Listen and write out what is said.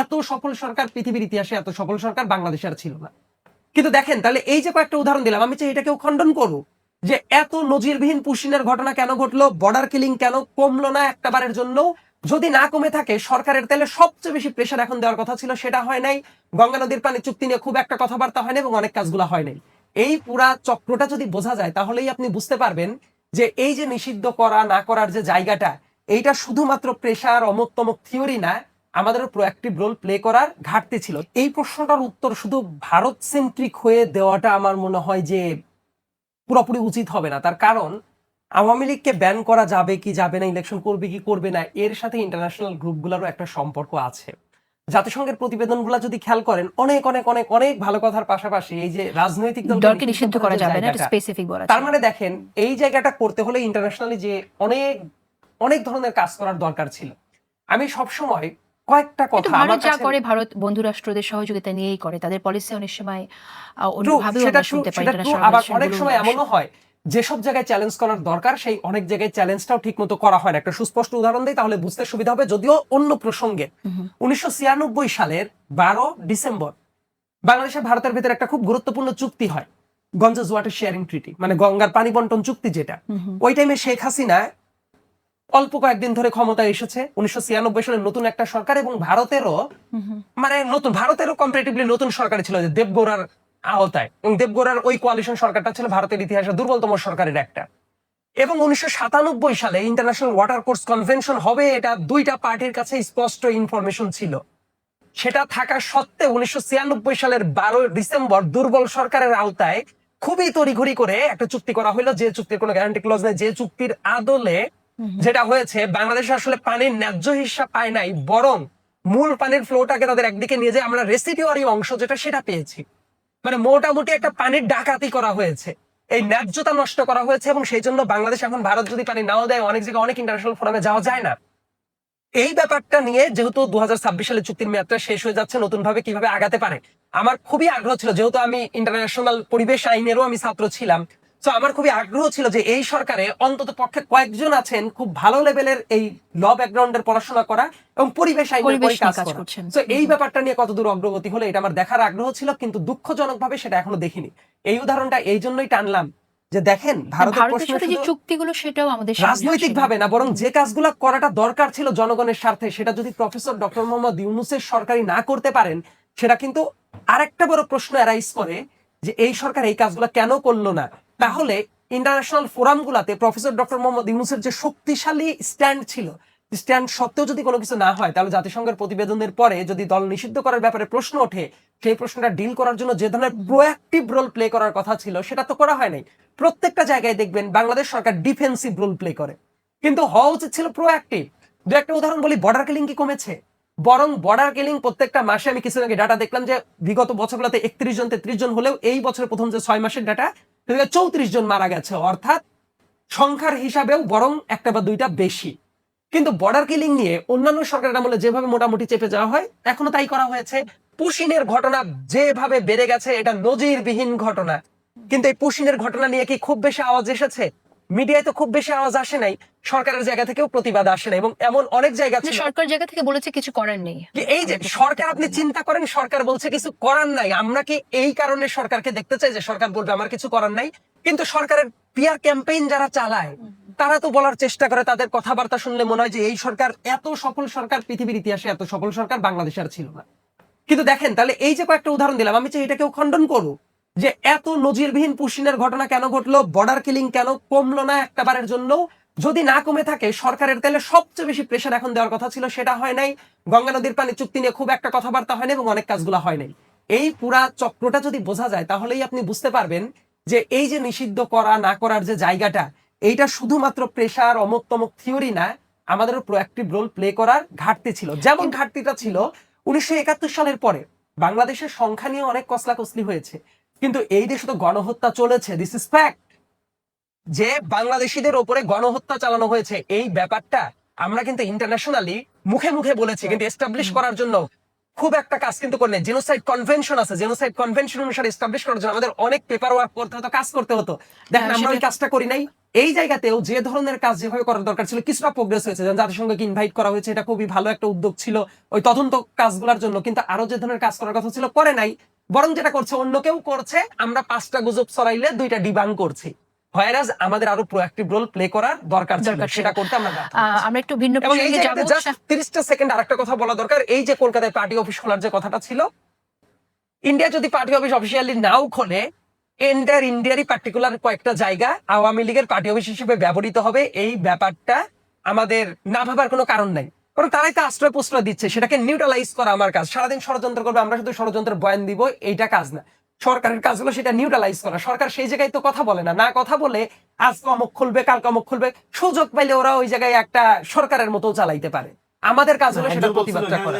এত সফল সরকার পৃথিবীর ইতিহাসে, এত সফল সরকার বাংলাদেশে আর ছিল না। কিন্তু দেখেন, তাহলে এই যে কয়েকটা উদাহরণ দিলাম, আমি চাই এটাকেও খণ্ডন করব যে এত নজিরবিহীন পুশিনের ঘটনা কেন ঘটলো বর্ডার কিলিং কেন কমলো না একটা বারের জন্য? যদি না কমে থাকে, সরকারের তেলে সবচেয়ে বেশি প্রেশার এখন দেওয়ার কথা ছিল, সেটা হয় নাই। গঙ্গা নদীর পানি চুক্তি নিয়ে খুব একটা কথাবার্তা হয় না এবং অনেক কাজগুলো হয় নাই। এই পুরা চক্রটা যদি বোঝা যায়, তাহলেই আপনি বুঝতে পারবেন যে এই যে নিষিদ্ধ করা, না করার যে জায়গাটা, এইটা শুধুমাত্র প্রেশার অমুক তমুক থিওরি না আমাদের প্রোয়াক্টিভ রোল প্লে করার ঘাটতি ছিল। এই প্রশ্নটার উত্তর শুধু ভারত সেন্ট্রিক হয়ে দেওয়াটা আমার মনে হয় যে পুরোপুরি উচিত হবে না। তার কারণ আওয়ামী লীগকে ব্যান করা যাবে কি যাবে না ইলেকশন করবে কি করবে না এর সাথে ইন্টারন্যাশনাল গ্রুপগুলোরও একটা সম্পর্ক আছে। জাতিসংঘের প্রতিবেদনগুলো যদি খেয়াল করেন অনেক অনেক অনেক অনেক ভালো কথার পাশাপাশি এই যে রাজনৈতিক দলকে নিষিদ্ধ করা যাবে না এটা স্পেসিফিক বলা তার মানে দেখেন এই জায়গাটা করতে হলে ইন্টারন্যাশনালি যে অনেক অনেক ধরনের কাজ করার দরকার ছিল। আমি সব সময় কয়েকটা কথা ভারত যা করে ভারত বন্ধু রাষ্ট্রদের সহযোগিতা নিয়েই করে। তাদের পলিসি অনেক সময় আমরা শুনতে পাই আবার অনেক সময় এমনও হয় যেসব জায়গায় চ্যালেঞ্জ করার দরকার সেই অনেক জায়গায় চ্যালেঞ্জটাও ঠিক মতো করা হয় না। একটা সুস্পষ্ট উদাহরণ দিই তাহলে বুঝতে সুবিধা হবে যদিও অন্য প্রসঙ্গে। উনিশশো ছিয়ানব্বই সালের বারো ডিসেম্বর বাংলাদেশের ভারতের ভিতরে একটা খুব গুরুত্বপূর্ণ চুক্তি হয় গঞ্জেস ওয়াটার শেয়ারিং ট্রিটি মানে গঙ্গার পানি বন্টন চুক্তি যেটা। ওই টাইমে শেখ হাসিনা অল্প কয়েকদিন ধরে ক্ষমতায় এসেছে উনিশশো ছিয়ানব্বই সালের নতুন একটা সরকার এবং ভারতেরও। মানে নতুন, ভারতেরও কম্পারেটিভলি নতুন সরকার ছিল যে দেবগৌড়ার আওতায় এবং দেবগৌড়ার ওই কোয়ালিশন সরকারটা ছিল ভারতের ইতিহাসে দুর্বলতম সরকারের একটা এবং উনিশশো সাতানব্বই সালে ইন্টারন্যাশনাল ওয়াটার কোর্স কনভেনশন হবে, এটা দুইটা পার্টির কাছে স্পষ্ট ইনফরমেশন ছিল সেটা থাকা সত্ত্বেও উনিশশো ছিয়ানব্বই সালের বারো ডিসেম্বর দুর্বল সরকারের আওতায় খুবই তড়িঘড়ি করে একটা চুক্তি করা হলো, যে চুক্তির কোনো গ্যারান্টি ক্লজ নেই যে চুক্তির আদলে। যেটা হয়েছে, বাংলাদেশ আসলে পানির ন্যায্য হিসাব পায় নাই, বরং মূল পানির ফ্লোটাকে তাদের একদিকে নিয়ে যায় আমরা রেসিডিওয়ারি অংশ যেটা সেটা পেয়েছি। মানে মোটামুটি একটা পানির ডাকাতি করা হয়েছে। এই ন্যায্যতা নষ্ট করা হয়েছে এবং সেই জন্য বাংলাদেশ এখন ভারত যদি পানি নাও দেয়, অনেক জায়গায় অনেক ইন্টারন্যাশনাল ফোরামে যাওয়া যায় না। এই ব্যাপারটা নিয়ে যেহেতু দু হাজার ছাব্বিশ সালে চুক্তির মেয়াদটা শেষ হয়ে যাচ্ছে নতুন ভাবে কীভাবে আগাতে পারে? আমার খুবই আগ্রহ ছিল, যেহেতু আমি ইন্টারন্যাশনাল পরিবেশ আইনেরও আমি ছাত্র ছিলাম তো আমার খুবই আগ্রহ ছিল যে এই সরকারে অন্তত পক্ষে কয়েকজন আছেন খুব ভালো লেভেলের এই ল ব্যাকগ্রাউন্ডের পড়াশোনা করা এবং পরিবেশ নিয়ে কাজ করছেন। তো এই ব্যাপারটা নিয়ে কতদূর অগ্রগতি হলো এটা আমার দেখার আগ্রহ ছিল কিন্তু দুঃখজনকভাবে সেটা এখনও দেখিনি। এই উদাহরণটা এই জন্যই টানলাম যে দেখেন ভারতের সাথে যে চুক্তিগুলো সেটাও আমাদের রাজনৈতিক ভাবে না বরং যে কাজগুলো করাটা দরকার ছিল জনগণের স্বার্থে সেটা যদি প্রফেসর ডক্টর মোহাম্মদ ইউনুসের সরকারি না করতে পারেন সেটা কিন্তু আরেকটা বড় প্রশ্ন অ্যারাইজ করে যে এই সরকার এই কাজগুলো কেন করল না। তাহলে ইন্টারন্যাশনাল ফোরাম গুলাতে প্রফেসর ডক্টর মোহাম্মদ ইউনুসের যে শক্তিশালী স্ট্যান্ড ছিল স্ট্যান্ড সত্ত্বেও যদি কোনো কিছু না হয়, তাহলে জাতিসংঘের প্রতিবেদনের পরে যদি দল নিষিদ্ধ করার ব্যাপারে প্রশ্ন ওঠে, সেই প্রশ্নটা ডিল করার জন্য যে ধরনের প্রোয়াক্টিভ রোল প্লে করার কথা ছিল, সেটা তো করা হয় নাই প্রত্যেকটা জায়গায় দেখবেন বাংলাদেশ সরকার ডিফেন্সিভ রোল প্লে করে। কিন্তু হওয়া উচিত ছিল প্রোয়াক্টিভ দু একটা উদাহরণ বলি বর্ডার কিলিং কি কমেছে? বরং বর্ডার কিলিং প্রত্যেকটা মাসে আমি কিছুদিন আগে ডাটা দেখলাম যে বিগত বছরগুলোতে একত্রিশ জন তেত্রিশ জন হলেও এই বছরের প্রথম যে ছয় মাসের ডাটা চৌত্রিশ জন মারা গেছে, অর্থাৎ সংখ্যার হিসাবেও বরং একটা বা দুইটা বেশি। কিন্তু বর্ডার কিলিং নিয়ে অন্যান্য সরকারের আমলে যেভাবে মোটামুটি চেপে যাওয়া হয়, এখনও তাই করা হয়েছে। পুশিনের ঘটনা যেভাবে বেড়ে গেছে, এটা নজিরবিহীন ঘটনা। কিন্তু এই পুশিনের ঘটনা নিয়ে কি খুব বেশি আওয়াজ এসেছে? মিডিয়ায় তো খুব বেশি আওয়াজ আসে নাই সরকারের জায়গা থেকেও প্রতিবাদ আসে না এবং এমন অনেক জায়গা ছিল। সরকার জায়গা থেকে বলেছে কিছু করার নেই। এই যে সরকার আপনি চিন্তা করেন সরকার বলছে কিছু করার নাই। আমরা কি এই কারণে সরকারকে দেখতে চাই যে সরকার বলবে আমার কিছু করার নাই? কিন্তু সরকারের পিয়ার ক্যাম্পেইন যারা চালায় তারা তো বলার চেষ্টা করে তাদের কথাবার্তা শুনলে মনে হয় যে এই সরকার এত সফল সরকার পৃথিবীর ইতিহাসে এত সফল সরকার বাংলাদেশে আর ছিল না। কিন্তু দেখেন তাহলে এই যে কয়েকটা উদাহরণ দিলাম আমি চাই এটাকেও খণ্ডন করব যে এত নজিরবিহীন পুশিনের ঘটনা কেন ঘটলো বর্ডার কিলিং কেন কমলো না একটা বারের জন্য? যদি না কমে থাকে সরকারের তেলে সবচেয়ে বেশি প্রেশার এখন দেওয়ার কথা ছিল সেটা হয় নাই। গঙ্গা নদীর পানি চুক্তি নিয়ে খুব একটা কথাবার্তা হয় না এবং অনেক কাজগুলো হয় নাই। এই পুরা চক্রটা যদি বোঝা যায় তাহলেই আপনি বুঝতে পারবেন যে এই যে নিষিদ্ধ করা না করার যে জায়গাটা এইটা শুধুমাত্র প্রেশার অমুক তমুক থিওরি না আমাদের প্রোয়াক্টিভ রোল প্লে করার ঘাটতি ছিল। যেমন ঘাটতিটা ছিল উনিশশো একাত্তর সালের পরে বাংলাদেশের সংখ্যা নিয়ে অনেক কসলা কসলি হয়েছে। কিন্তু এই দেশে তো গণহত্যা চলেছে দিস ইজ ফ্যাক্ট যে বাংলাদেশিদের ওপরে গণহত্যা চালানো হয়েছে এই ব্যাপারটা আমরা কিন্তু ইন্টারন্যাশনালি মুখে মুখে বলেছি কিন্তু এস্টাবলিশ করার জন্য খুব একটা কাজ কিন্তু করে নেই জেনোসাইড কনভেনশন আছে জেনোসাইড কনভেনশন অনুসারে এস্টাবলিশ করার জন্য আমাদের অনেক পেপার ওয়ার্ক করতে হতো কাজ করতে হতো। দেখেন হ্যাঁ, আমরা ওই কাজটা করি নাই। এই জায়গাতেও যে ধরনের কাজ যেভাবে করার দরকার ছিল কিছুটা প্রোগ্রেস হয়েছে। জাতিসংঘকে ইনভাইট করা হয়েছে এটা খুবই ভালো একটা উদ্যোগ ছিল ওই তদন্ত কাজগুলোর জন্য। কিন্তু আরও যে ধরনের কাজ করার কথা ছিল করে নাই। বরং যেটা করছে অন্য কেউ করছে আমরা পাঁচটা গুজব ছড়াইলে দুইটা ডিবাং করছি। হয়রাজ আমাদের আরও প্রোঅ্যাক্টিভ রোল প্লে করার দরকার ছিল। সেটা করতে আমরা আমরা একটু ভিন্ন প্রসঙ্গে যাব। জাস্ট সেকেন্ড আরেকটা কথা বলা দরকার। এই যে কলকাতায় পার্টি অফিস খোলার যে কথাটা ছিল ইন্ডিয়া যদি পার্টি অফিস অফিসিয়ালি নাও খোলে এন্টার ইন্ডিয়ারই পার্টিকুলার কয়েকটা জায়গা আওয়ামী লীগের পার্টি অফিস হিসেবে ব্যবহৃত হবে। এই ব্যাপারটা আমাদের না ভাবার কোনো কারণ নাই। কারণ তারাই তো আশ্রয় প্রশ্রয় দিচ্ছে সেটাকে নিউট্রালাইজ করা আমার কাজ। সারাদিন ষড়যন্ত্র করবে আমরা শুধু ষড়যন্ত্রের বয়ান দিব এইটা কাজ না। সরকারের কাজ হলো সেটা নিউট্রালাইজ করা। সরকার সেই জায়গায় তো কথা বলে না। না কথা বলে আজ অমুক খুলবে কাল অমুক খুলবে সুযোগ পাইলে ওরা ওই জায়গায় একটা সরকারের মতো চালাইতে পারে। আমাদের কাজ হলো সেটা প্রতিবাদটা করা।